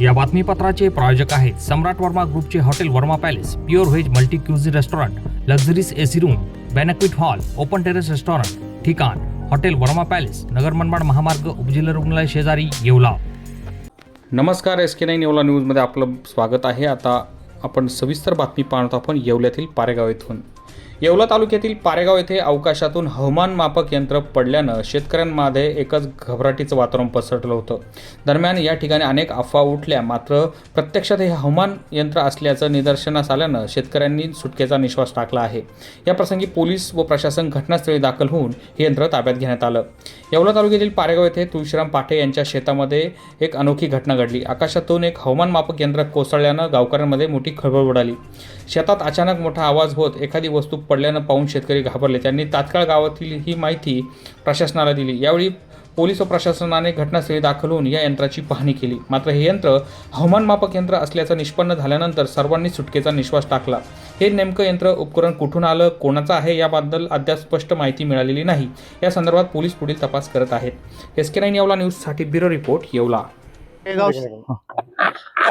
या बातमीपत्राचे प्रायोजक आहेत सम्राट वर्मा ग्रुपचे hotel Verma palace pure veg multi cuisine restaurant luxuries AC room banquet hall open terrace restaurant ठिकाण hotel Verma palace Nagar Manmad महामार्ग उपजिल्हा रुग्णालय शेजारी येवला. नमस्कार एस के नाईन येवला न्यूजमध्ये आपलं स्वागत आहे. आता आपण सविस्तर बातमी पाहतो आपण येवल्यातील पारेगाव येथून. येवला तालुक्यातील पारेगाव येथे अवकाशातून हवामान मापक यंत्र पडल्यानं शेतकऱ्यांमध्ये एकच घबराटीचं वातावरण पसरलं होतं. दरम्यान या ठिकाणी अनेक अफवा उठल्या. मात्र प्रत्यक्षात हे हवामान यंत्र असल्याचं निदर्शनास आल्यानं शेतकऱ्यांनी सुटकेचा निश्वास टाकला आहे. या प्रसंगी पोलीस व प्रशासन घटनास्थळी दाखल होऊन हे यंत्र ताब्यात घेण्यात आलं. येवला तालुक्यातील पारेगाव येथे तुळशीराम पाठे यांच्या शेतामध्ये एक अनोखी घटना घडली. आकाशातून एक हवामान मापक यंत्र कोसळल्यानं गावकऱ्यांमध्ये मोठी खळबळ उडाली. शेतात अचानक मोठा आवाज होत एखादी वस्तू पडल्यानं पाहून शेतकरी घाबरले. त्यांनी तात्काळ गावातील ही माहिती प्रशासनाला दिली. यावेळी पोलीस व प्रशासनाने घटनास्थळी दाखल होऊन या यंत्राची पाहणी केली. मात्र हे यंत्र हवामान मापक यंत्र असल्याचं निष्पन्न झाल्यानंतर सर्वांनी सुटकेचा निश्वास टाकला. हे नेमकं यंत्र उपकरण कुठून आलं कोणाचं आहे याबद्दल अद्याप स्पष्ट माहिती मिळालेली नाही. या संदर्भात पोलीस पुढील तपास करत आहेत. एस के नाईन येवला न्यूजसाठी ब्युरो रिपोर्ट येवला.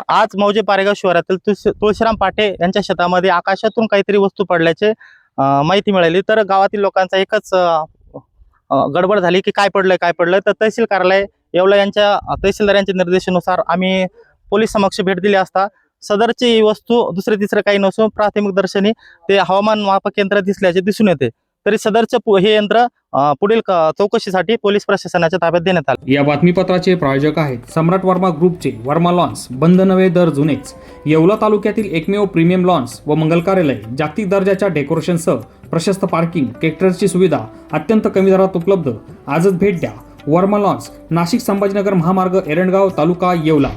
आज मौजे पारेगाव शहरातील तुळशी- तुळशीराम पाटे यांच्या शेतामध्ये आकाशातून काहीतरी वस्तू पडल्याचे माहिती मिळाली. तर गावातील लोकांचा एकच गडबड झाली की काय पडलंय काय पडलंय? तर तहसील कार्यालय येवला यांच्या तहसीलदार यांच्या निर्देशानुसार आम्ही पोलीस समक्ष भेट दिली असता सदरची वस्तू दुसरे तिसरं काही नसून प्राथमिक दर्शनी ते हवामान मापक यंत्र दिसल्याचे दिसून येते. तरी सदरचं हे यंत्र पुढील चौकशीसाठी पोलीस प्रशासनाच्या ताब्यात देण्यात आले. या बातमीपत्राचे प्रायोजक आहेत सम्राट वर्मा ग्रुपचे वर्मा लॉन्स बंद नवे दर जुनेच. येवला तालुक्यातील एकमेव प्रीमियम लॉन्स व मंगल कार्यालय जागतिक दर्जाच्या डेकोरेशनसह प्रशस्त पार्किंग ट्रॅक्टरची सुविधा अत्यंत कमी दरात उपलब्ध. आजच भेट द्या. वर्मा लॉन्स नाशिक संभाजीनगर महामार्ग एरंडगाव तालुका येवला.